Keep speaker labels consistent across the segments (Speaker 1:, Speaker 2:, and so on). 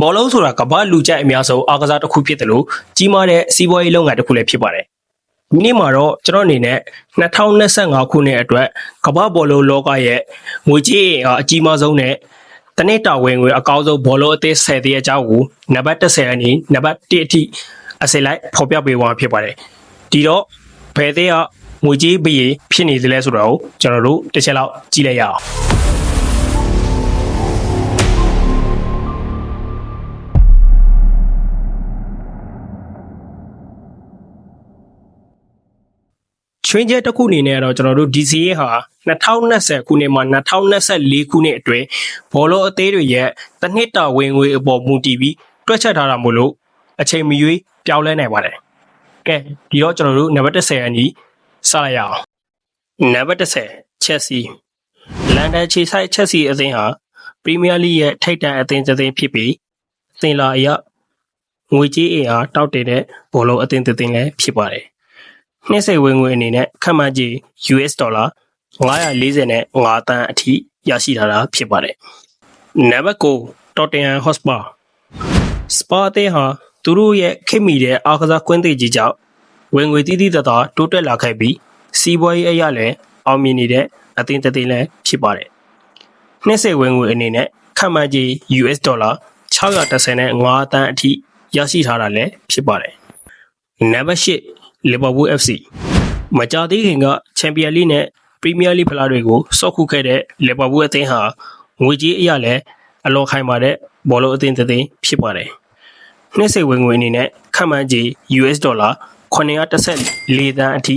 Speaker 1: ဘောလုံးဆိုတာကမ္ဘာလူကြိုက်အများဆုံးအားကစားတစ်ခုဖြစ်တယ်လို့ကြီးမားတဲ့စီးပွားရေးလုပ်ငန်းတစ်ခုလည်းဖြစ်ပါတယ်ဒီနေ့မှာတော့ကျွန်တော်အနေနဲ့2025ခုနှစ်အတွက်ကမ္ဘာဘောလုံးလောကရဲ့ငွေကြေးအင်အားအကြီးမားဆုံးနဲ့တနေ့တာဝင်ငွေအကောင်းဆုံးဘောလုံးအသင်း10တည်းအကြောင်းကိုနံပါတ်30အနီးနံပါတ်1အထိအစိလိုက်ဖော်ပြပေးသွားမှာဖြစ်ပါတယ်ဒီတော့ဘယ်သေးကငွေကြေးပေးဖြစ်နေသလဲဆိုတော့ကျွန်တော်တို့တစ်ချက်လောက်ကြည့်လိုက်ရအောင် င်းချက်တစ်ခုအနေနဲ့တော့ကျွန်တော်တို့ DCA ဟာ2020ခုနှစ်မှာ2024ခုနှစ်အတွင်းဘောလုံးအသေးတွေရဲ့တစ်နှစ်တာဝင်ငွေအပေါ်မူတည်ပြီးတွက်ချက်ထားတာမို့လို့အချိန်မရွေးပြောင်းလဲနိုင်ပါတယ်။ကဲဒီတော့ကျွန်တော်တို့နံပါတ်30အညီစလိုက်ရအောင်။နံပါတ်30 Chelsea လန်ဒန်ခြေဆိုင် Chelsea အသင်းဟာပရီးမီးယားလိရဲ့ထိပ်တန်းအသင်းတစ်သင်းဖြစ်ပြီးအသင်းလာအရငွေကြေးအင်အားတောက်တင်တဲ့ဘောလုံးအသင်းတစ်သင်းလည်းဖြစ်ပါတယ်။ နှိမ့်ဆက်ဝင်ငွေအနေနဲ့ခန့်မှန်းကြီး US ဒေါ်လာ940နဲ့5တန်းအထိရရှိထားတာဖြစ်ပါတယ်။နံပါတ်9 Tottenham Hotspur စပါအသင်းဟာသူတို့ရဲ့ခိမီတဲ့အားကစားကွင်းသိကြီးကြောင့်ဝင်ငွေတီးတီးတသာတိုးတက်လာခဲ့ပြီးစီးပွားရေးအရလည်းအောင်မြင်နေတဲ့အသင်းတစ်သင်းလည်းဖြစ်ပါတယ်။နှိမ့်ဆက်ဝင်ငွေအနေနဲ့ခန့်မှန်းကြီး US ဒေါ်လာ630နဲ့5တန်းအထိရရှိထားတာလည်းဖြစ်ပါတယ်။နံပါတ်8 Liverpool FC မကြသေးခင်ကချန်ပီယံလိနဲ့ပရီးမီးယားလိဖလားတွေကိုစော့ခုခဲ့တဲ့ Liverpool အသင်းဟာငွေကြေးအရလည်းအလွန်ခိုင်မာတဲ့ဘောလုံးအသင်းတစ်သင်းဖြစ်ပါတယ်။နှစ်စိတ်ဝင်ငွေအနေနဲ့ခန့်မှန်းကြီး US ဒေါ်လာ914တန်းအထိ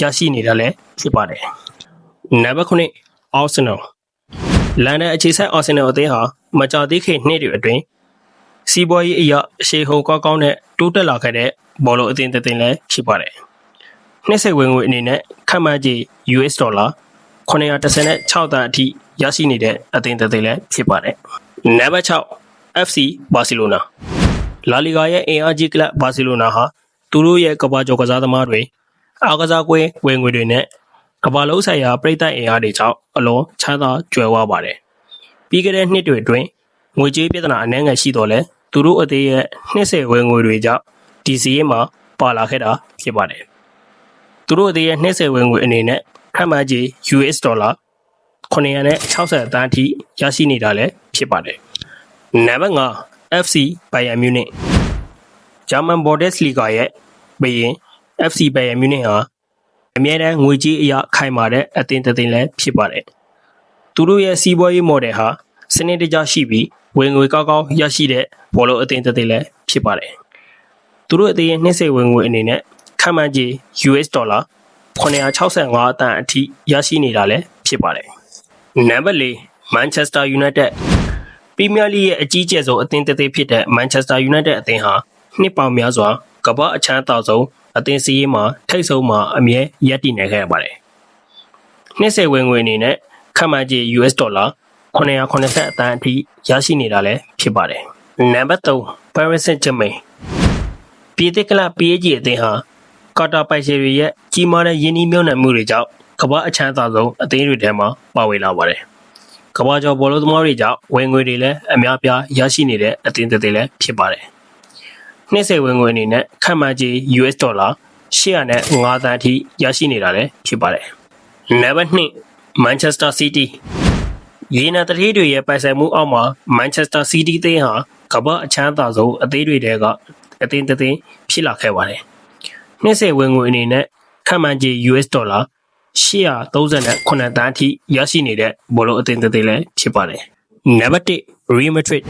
Speaker 1: ရရှိနေတာလည်းဖြစ်ပါတယ်။နံပါတ်9 Arsenal လန်ဒန်အခြေစိုက် Arsenal အသင်းဟာမကြသေးခင်နှစ်တွေအတွင်း စီးပွားရေးအရာအရှိန်ဟုန်ကောင်းကောင်းနဲ့တိုးတက်လာခဲ့တဲ့ဘောလုံးအသင်းတစ်သင်းလည်းဖြစ်ပါတယ်။နှစ်စိတ်ဝင်ငွေအနေနဲ့ခန့်မှန်းကြီး US ဒေါ်လာ936တန်းအထိရရှိနေတဲ့အသင်းတစ်သင်းလည်းဖြစ်ပါတယ်။နံပါတ်6 FC Barcelona လာလီဂါရဲ့အင်အားကြီးကလပ်ဘာစီလိုနာဟာသူတို့ရဲ့ကမ္ဘာကျော်ကစားသမားတွေအားကစားကွင်းဝင်ငွေတွေနဲ့ကမ္ဘာလုံးဆိုင်ရာပြည်သက်အင်အားတွေကြောင့်အလွန်ချမ်းသာကြွယ်ဝပါတယ်။ပြီးခဲ့တဲ့နှစ်တွေအတွင်းငွေကြေးပြဿနာအနှဲငယ်ရှိတော့လဲ သူတို့အသေးရဲ့နှစ်ဆက်ဝင်ငွေတွေကြောင့်ဒီစီးမှာပါလာခဲ့တာဖြစ်ပါတယ်။သူတို့အသေးရဲ့နှစ်ဆက်ဝင်ငွေအနေနဲ့ခန့်မှန်းကြီး US ဒေါ်လာ960တန်းအထိရရှိနေတာလည်းဖြစ်ပါတယ်။နံပါတ်5 FC Bayern Munich ဂျာမန်ဘော်ဒက်စ်လီဂါရဲ့ဘယင် FC Bayern Munich ဟာအမြဲတမ်းငွေကြေးအရခိုင်မာတဲ့အသင်းတစ်သင်းလည်းဖြစ်ပါတယ်။သူတို့ရဲ့စီးပွားရေးမော်ဒယ်ဟာစနစ်တကျရှိပြီးဝင်ငွေကောင်းကောင်းရရှိတဲ့ဘောလုံးအသင်းတစ်သင်းလည်းဖြစ်ပါတယ်။သူတို့အသင်းရဲ့နှိမ့်ဆက်ဝင်ငွေအနေနဲ့ခန့်မှန်းကြီး US ဒေါ်လာ965တန်းအထိရရှိနေတာလည်းဖြစ်ပါတယ်။နံပါတ်၄ Manchester United ပရီးမီးယားလိရဲ့အကြီးကျယ်ဆုံးအသင်းတစ်သင်းဖြစ်တဲ့ Manchester United အသင်းဟာနှစ်ပေါင်းများစွာကမ္ဘာအချမ်းသာဆုံးအသင်းစီးရေးမှာထိတ်ဆုံးမှာအမြဲရပ်တည်နေခဲ့ရပါတယ်။နှစ်ဆက်ဝင်ငွေအနေနဲ့ခန့်မှန်းကြီး US ဒေါ်လာ 980အတန်းအထိရရှိနေတာလည်းဖြစ်ပါတယ်။နံပါတ်3 Paris Saint-Germain ပြည်သစ်ကလပ် PSG အသင်းဟာကာတာပိုင်ရှင်တွေရဲ့ကြီးမားတဲ့ယင်းနှီးမြှုပ်နှံမှုတွေကြောင့်ကမ္ဘာအချမ်းသာဆုံးအသင်းတွေထဲမှာပါဝင်လာပါတယ်။ကမ္ဘာကျော်ဘောလုံးသမားတွေကြောင့်ဝင်ငွေတွေလည်းအများပြားရရှိနေတဲ့အသင်းတစ်သင်းလည်းဖြစ်ပါတယ်။နှစ်ဆက်ဝင်ငွေအနေနဲ့ခန့်မှန်းကြီး US ဒေါ်လာ800နဲ့5သန်းအထိရရှိနေတာလည်းဖြစ်ပါတယ်။နံပါတ်2 Manchester City ရေနံတထေးတွေရဲ့ပိုင်ဆိုင်မှုအောက်မှာ Manchester City သင်းဟာကမ္ဘာအချမ်းသာဆုံးအသင်းတွေထဲကအသင်းတစ်သင်းဖြစ်လာခဲ့ပါတယ်။နှစ်ဆက်ဝင်ငွေအနေနဲ့ခန့်မှန်းကြီး US ဒေါ်လာ839တန်းအထိရရှိနေတဲ့ဘောလုံးအသင်းတစ်သင်းလည်းဖြစ်ပါတယ်။နံပါတ်1 Real Madrid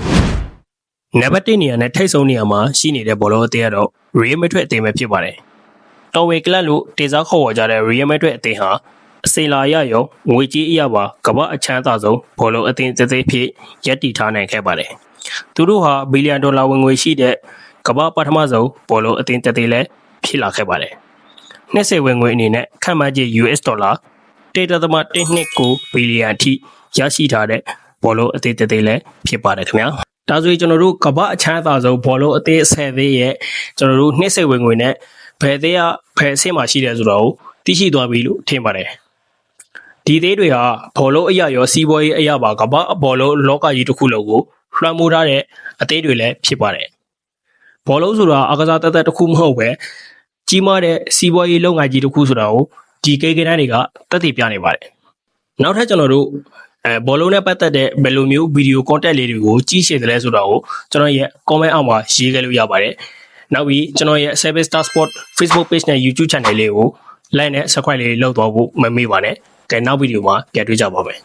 Speaker 1: နံပါတ်1နေရာနဲ့ထိတ်ဆုံးနေရာမှာရှိနေတဲ့ဘောလုံးအသင်းကတော့ Real Madrid အသင်းပဲဖြစ်ပါတယ်။တော်ဝေကလပ်လို့တေစားခေါ်ဝေါ်ကြတဲ့ Real Madrid အသင်းဟာ အစိလာရရောငွေကြေးအရပါကမ္ဘာအချမ်းသာဆုံးဘောလုံးအသင်းတစ်သေးဖြစ်ရပ်တည်ထားနိုင်ခဲ့ပါတယ်။သူတို့ဟာဘီလီယံဒေါ်လာဝင်ငွေရှိတဲ့ကမ္ဘာပထမဆုံးဘောလုံးအသင်းတစ်သေးလည်းဖြစ်လာခဲ့ပါတယ်။နှစ်ဆက်ဝင်ငွေအနေနဲ့ခန့်မှန်းကြီး US ဒေါ်လာ1.129ဘီလီယံအထိရရှိထားတဲ့ဘောလုံးအသင်းတစ်သေးလည်းဖြစ်ပါတယ်ခင်ဗျာ။ဒါဆိုရင်ကျွန်တော်တို့ကမ္ဘာအချမ်းသာဆုံးဘောလုံးအသင်း10သေးရဲ့ကျွန်တော်တို့နှစ်ဆက်ဝင်ငွေနဲ့ဘယ်သေးရဘယ်အဆင့်မှာရှိတယ်ဆိုတော့သိရှိသွားပြီလို့ထင်ပါတယ်။ ဒီသေးတွေဟာဘောလုံးအရာရောစီးပွားရေးအရာပါကမ္ဘာဘောလုံးလောကကြီးတစ်ခုလုံးကိုလွှမ်းမိုးထားတဲ့အသေးတွေလည်းဖြစ်ပါတယ်ဘောလုံးဆိုတာအကစားတက်တက်တစ်ခုမဟုတ်ပဲကြီးမားတဲ့စီးပွားရေးလုပ်ငန်းကြီးတစ်ခုဆိုတာကိုဒီကိန်းဂဏန်းတွေကတက်တည်ပြနေပါတယ်နောက်ထပ်ကျွန်တော်တို့အဲဘောလုံးနဲ့ပတ်သက်တဲ့ဘယ်လိုမျိုးဗီဒီယို content လေးတွေကိုကြည့်ရှည်တယ်လဲဆိုတာကိုကျွန်တော်ရဲ့ comment အောက်မှာရေးခဲ့လို့ရပါတယ်နောက်ပြီးကျွန်တော်ရဲ့ Service Star Sport Facebook page နဲ့ YouTube channel လေးကို like နဲ့ subscribe လေးလုပ်တော့ဖို့မမေ့ပါနဲ့ ကဲနောက်ဗီဒီယိုမှာပြန်တွေ့ကြပါမယ်